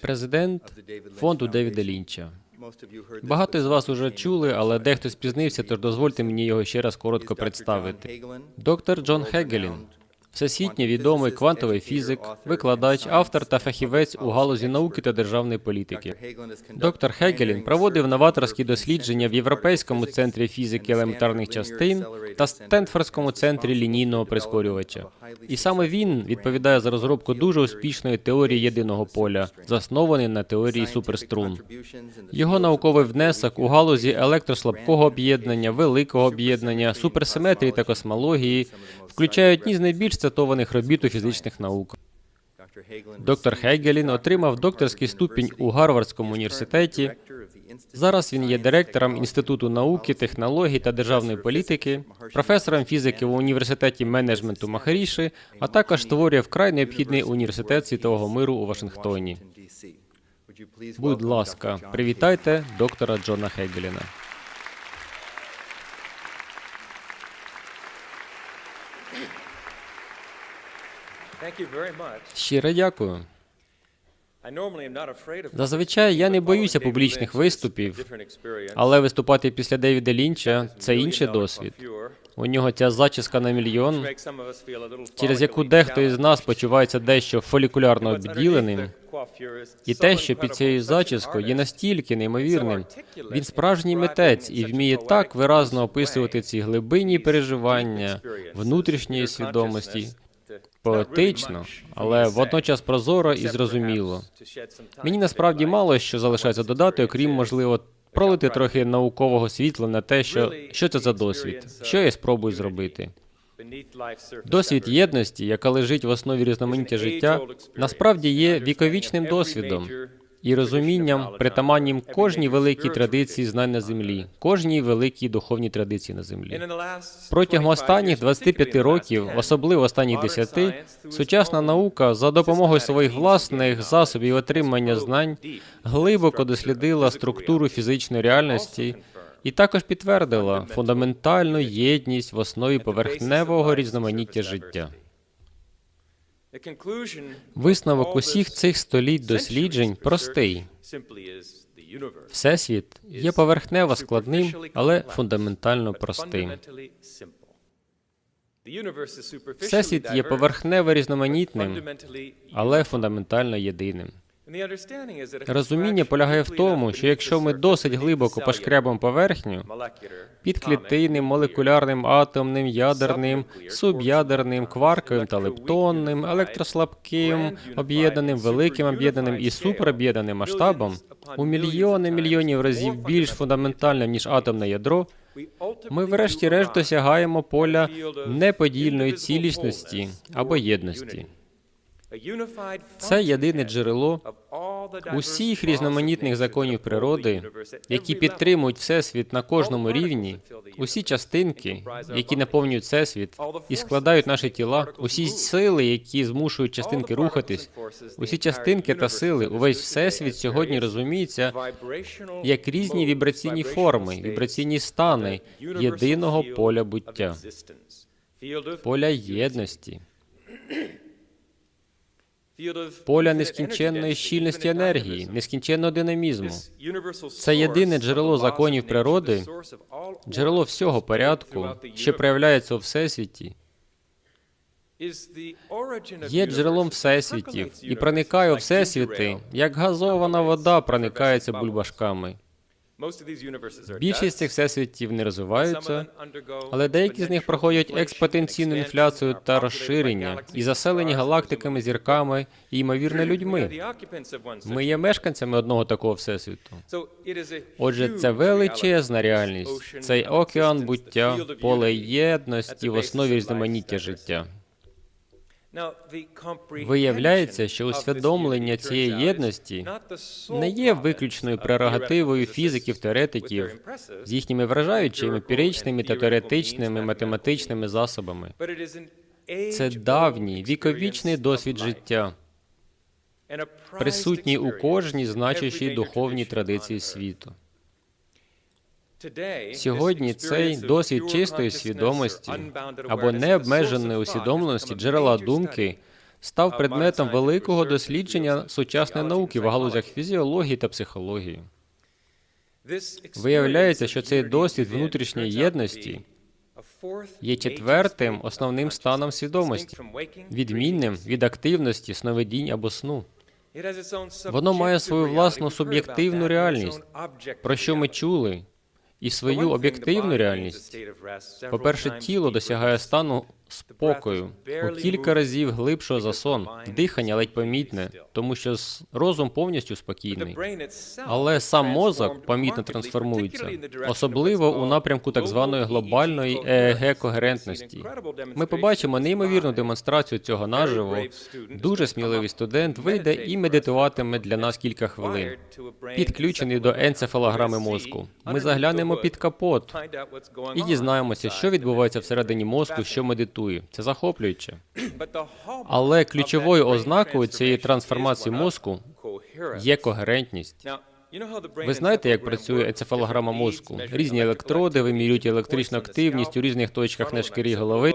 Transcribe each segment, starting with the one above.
Президент фонду Девіда Лінча. Багато з вас уже чули, але дехто спізнився, тож дозвольте мені його ще раз коротко представити. Доктор Джон Хегелін, всесвітньо відомий квантовий фізик, викладач, автор та фахівець у галузі науки та державної політики. Доктор Хегелін проводив новаторські дослідження в Європейському центрі фізики елементарних частин та Стенфордському центрі лінійного прискорювача. І саме він відповідає за розробку дуже успішної теорії єдиного поля, заснованої на теорії суперструн. Його науковий внесок у галузі електрослабкого об'єднання, великого об'єднання, суперсиметрії та космології включає одні з найбільш цитованих робіт у фізичних науках. Доктор Хейгелін отримав докторський ступінь у Гарвардському університеті. Зараз він є директором Інституту науки, технологій та державної політики, професором фізики в університеті менеджменту Махаріші, а також створює вкрай необхідний університет світового миру у Вашингтоні. Будь ласка, привітайте доктора Джона Хейгеліна. Щиро дякую. Зазвичай я не боюся публічних виступів, але виступати після Девіда Лінча це інший досвід. У нього ця зачіска на мільйон, через яку дехто із нас почувається дещо фолікулярно обділеним, і те, що під цією зачіскою є настільки неймовірним. Він справжній митець і вміє так виразно описувати ці глибинні переживання внутрішньої свідомості, поетично, але водночас прозоро і зрозуміло. Мені насправді мало що залишається додати, окрім можливо. Пролити трохи наукового світла на те, що, що це за досвід, що я спробую зробити. Досвід єдності, яка лежить в основі різноманіття життя, насправді є віковічним досвідом і розумінням, притаманнім кожній великій традиції знань на землі, кожній великій духовній традиції на землі. Протягом останніх 25 років, особливо останніх 10, сучасна наука за допомогою своїх власних засобів отримання знань глибоко дослідила структуру фізичної реальності і також підтвердила фундаментальну єдність в основі поверхневого різноманіття життя. Висновок усіх цих століть досліджень простий. Всесвіт є поверхнево складним, але фундаментально простим. Всесвіт є поверхнево різноманітним, але фундаментально єдиним. Розуміння полягає в тому, що якщо ми досить глибоко пошкрябимо поверхню, підклітинним, молекулярним, атомним, ядерним, суб'ядерним, кварковим та лептонним, електрослабким, об'єднаним, великим об'єднаним і супероб'єднаним масштабом, у мільйони мільйонів разів більш фундаментальним, ніж атомне ядро, ми врешті-решт досягаємо поля неподільної цілісності або єдності. Це єдине джерело усіх різноманітних законів природи, які підтримують всесвіт на кожному рівні, усі частинки, які наповнюють всесвіт і складають наші тіла, усі сили, які змушують частинки рухатись, усі частинки та сили, увесь всесвіт сьогодні розуміється як різні вібраційні форми, вібраційні стани єдиного поля буття, поля єдності. Поля нескінченної щільності енергії, нескінченного динамізму. Це єдине джерело законів природи, Джерело всього порядку, що проявляється у всесвіті, є джерелом всесвітів і проникає у всесвіти, як газована вода проникається бульбашками. Більшість цих всесвітів не розвиваються, але деякі з них проходять експотенційну інфляцію та розширення і заселені галактиками, зірками і ймовірно людьми. Ми є мешканцями одного такого всесвіту. Отже, це величезна реальність, цей океан буття, поле єдності в основі різноманіття життя. Виявляється, що усвідомлення цієї єдності не є виключною прерогативою фізиків-теоретиків з їхніми вражаючими емпіричними та теоретичними математичними засобами. Це давній віковічний досвід життя, присутній у кожній значущій духовній традиції світу. Сьогодні цей досвід чистої свідомості або необмеженої усвідомленості джерела думки став предметом великого дослідження сучасної науки в галузях фізіології та психології. Виявляється, що цей досвід внутрішньої єдності є четвертим основним станом свідомості, відмінним від активності, сновидінь або сну. Воно має свою власну суб'єктивну реальність, Про що ми чули, і свою об'єктивну реальність. По-перше, тіло досягає стану спокою у кілька разів глибшого за сон. Дихання ледь помітне, тому що розум повністю спокійний. Але сам мозок помітно трансформується, особливо у напрямку так званої глобальної ЕЕГ-когерентності. Ми побачимо неймовірну демонстрацію цього наживо. Дуже сміливий студент вийде і медитуватиме для нас кілька хвилин, підключений до енцефалограми мозку. Ми заглянемо під капот і дізнаємося, що відбувається всередині мозку, що медитує. Це захоплююче. Але ключовою ознакою цієї трансформації мозку є когерентність. Ви знаєте, як працює енцефалограма мозку? Різні електроди вимірюють електричну активність у різних точках на шкірі голови,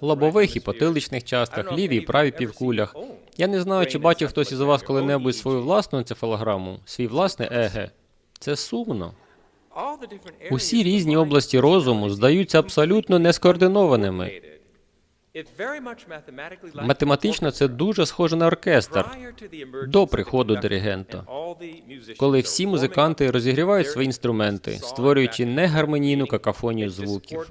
лобових і потиличних частках, лівій і правій півкулях. Я не знаю, чи бачив хтось із вас коли-небудь свою власну енцефалограму, свій власний ЕГ. Це сумно. Усі різні області розуму здаються абсолютно нескоординованими. Математично це дуже схоже на оркестр до приходу диригента, коли всі музиканти розігрівають свої інструменти, створюючи негармонійну какафонію звуків.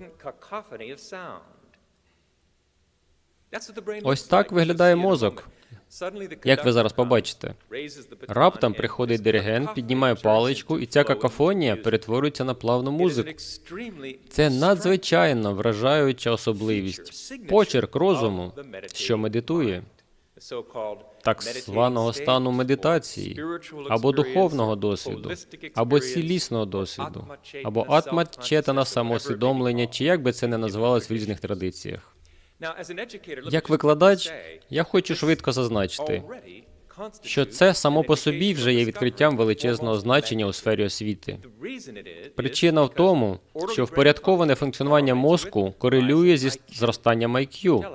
Ось так виглядає мозок. Як ви зараз побачите, раптом приходить диригент, піднімає паличку, і ця какафонія перетворюється на плавну музику. Це надзвичайно вражаюча особливість, почерк розуму, що медитує, так званого стану медитації, або духовного досвіду, або цілісного досвіду, або атмачетана самоусвідомлення, чи як би це не називалось в різних традиціях. Як викладач, я хочу швидко зазначити, що це само по собі вже є відкриттям величезного значення у сфері освіти. Причина в тому, що впорядковане функціонування мозку корелює зі зростанням IQ,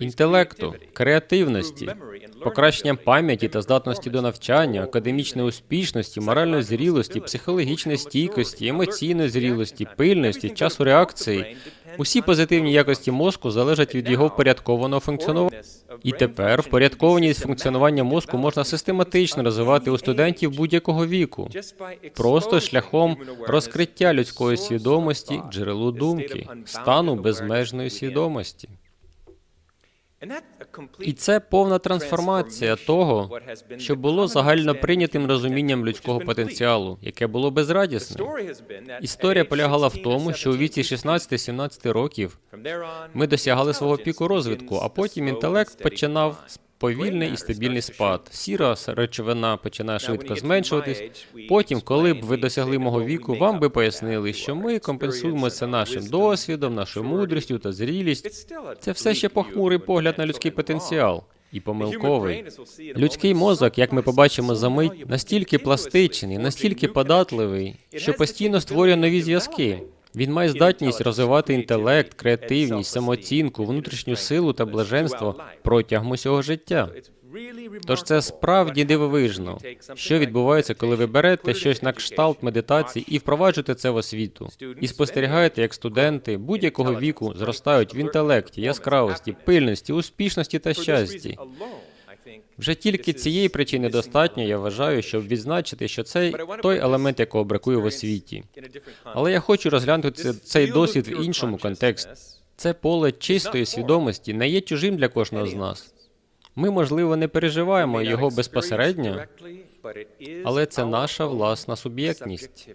інтелекту, креативності, покращенням пам'яті та здатності до навчання, академічної успішності, моральної зрілості, психологічної стійкості, емоційної зрілості, пильності, часу реакції. Усі позитивні якості мозку залежать від його впорядкованого функціонування. І тепер впорядкованість функціонування мозку можна систематично розвивати у студентів будь-якого віку, просто шляхом розкриття людської свідомості, джерелу думки, стану безмежної свідомості. І це повна трансформація того, що було загально прийнятим розумінням людського потенціалу, яке було безрадісне. Історія полягала в тому, що у віці 16-17 років ми досягали свого піку розвитку, а потім інтелект починав повільний і стабільний спад. Сіра речовина починає швидко зменшуватись. Потім, коли б ви досягли мого віку, вам би пояснили, що ми компенсуємо це нашим досвідом, нашою мудрістю та зрілість. Це все ще похмурий погляд на людський потенціал. І помилковий. Людський мозок, як ми побачимо за мить, настільки пластичний, настільки податливий, що постійно створює нові зв'язки. Він має здатність розвивати інтелект, креативність, самооцінку, внутрішню силу та блаженство протягом усього життя. Тож це справді дивовижно, що відбувається, коли ви берете щось на кшталт медитації і впроваджуєте це в освіту, і спостерігаєте, як студенти будь-якого віку зростають в інтелекті, яскравості, пильності, успішності та щасті. Вже тільки цієї причини достатньо, я вважаю, щоб відзначити, що це той елемент, якого бракує в освіті. Але я хочу розглянути цей досвід в іншому контексті. Це поле чистої свідомості не є чужим для кожного з нас. Ми, можливо, не переживаємо його безпосередньо, але це наша власна суб'єктність,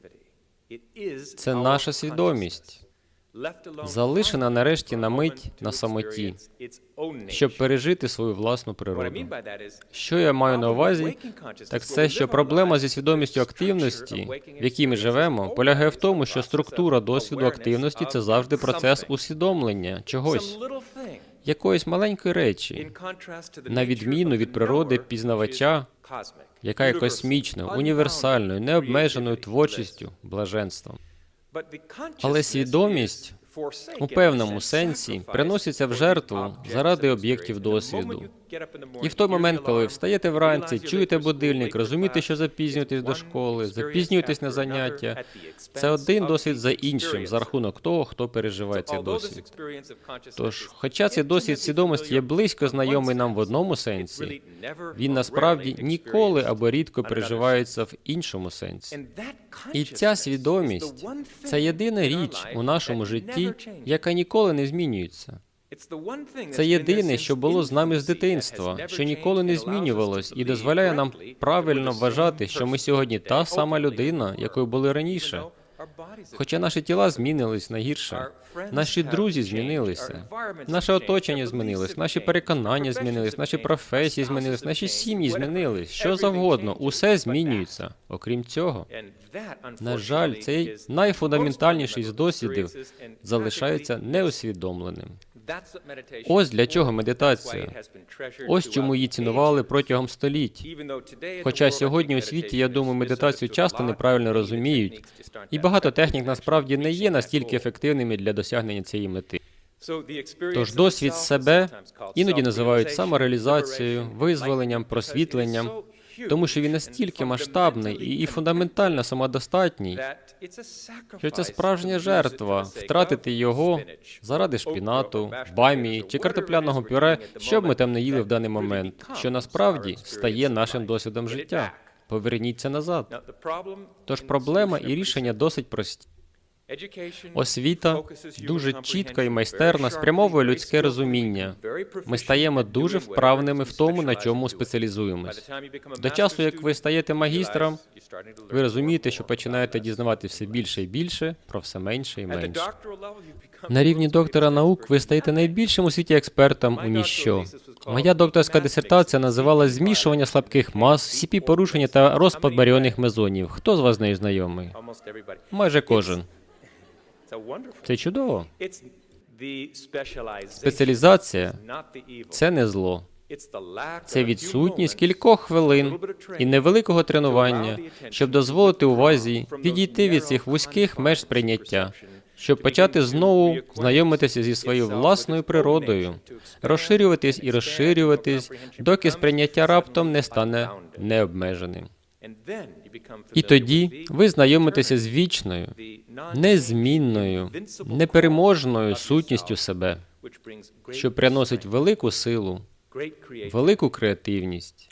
це наша свідомість, залишена нарешті на мить на самоті, щоб пережити свою власну природу. Що я маю на увазі? Так це, що проблема зі свідомістю активності, в якій ми живемо, полягає в тому, що структура досвіду активності це завжди процес усвідомлення чогось, якоїсь маленької речі, на відміну від природи пізнавача, яка є космічною, універсальною, необмеженою творчістю, блаженством. Але свідомість У певному сенсі приноситься в жертву заради об'єктів досвіду. І в той момент, коли встаєте вранці, чуєте будильник, розумієте, що запізнюєтесь до школи, запізнюєтесь на заняття, це один досвід за іншим, за рахунок того, хто переживає цей досвід. Тож, хоча цей досвід свідомості є близько знайомий нам в одному сенсі, він насправді ніколи або рідко переживається в іншому сенсі. І ця свідомість це єдина річ у нашому житті, яка ніколи не змінюється. Це єдине, що було з нами з дитинства, що ніколи не змінювалось, і дозволяє нам правильно вважати, що ми сьогодні та сама людина, якою були раніше. Хоча наші тіла змінились на гірше, наші друзі змінилися, наше оточення змінилось, наші переконання змінились, наші професії змінились, наші сім'ї змінились. Що завгодно, усе змінюється. Окрім цього, на жаль, цей найфундаментальніший з досвідів залишається неусвідомленим. Ось для чого медитація. Ось чому її цінували протягом століть. Хоча сьогодні у світі, я думаю, медитацію часто неправильно розуміють, і багато технік насправді не є настільки ефективними для досягнення цієї мети. Тож досвід себе іноді називають самореалізацією, визволенням, просвітленням, тому що він настільки масштабний і, фундаментально самодостатній, що це справжня жертва втратити його заради шпінату, бамії чи картопляного пюре, що б ми там не їли в даний момент, що насправді стає нашим досвідом життя. Поверніться назад. Тож проблема і рішення досить прості. Освіта дуже чітко і майстерно спрямовує людське розуміння. Ми стаємо дуже вправними в тому, на чому спеціалізуємось. До часу, як ви стаєте магістром, ви розумієте, що починаєте дізнавати все більше і більше про все менше і менше. На рівні доктора наук ви стаєте найбільшим у світі експертом у ніщо. Моя докторська дисертація називалась змішування слабких мас, cp порушення та розпад баріонних мезонів. Хто з вас з нею знайомий? Майже кожен. Це чудово. Спеціалізація це не зло. Це відсутність кількох хвилин і невеликого тренування, щоб дозволити увазі відійти від цих вузьких меж сприйняття, щоб почати знову знайомитися зі своєю власною природою, розширюватись і розширюватись, доки сприйняття раптом не стане необмеженим. І тоді ви знайомитеся з вічною, незмінною, непереможною сутністю себе, що приносить велику силу, велику креативність.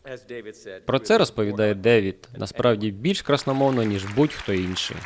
Про це розповідає Девід, насправді більш красномовно, ніж будь-хто інший.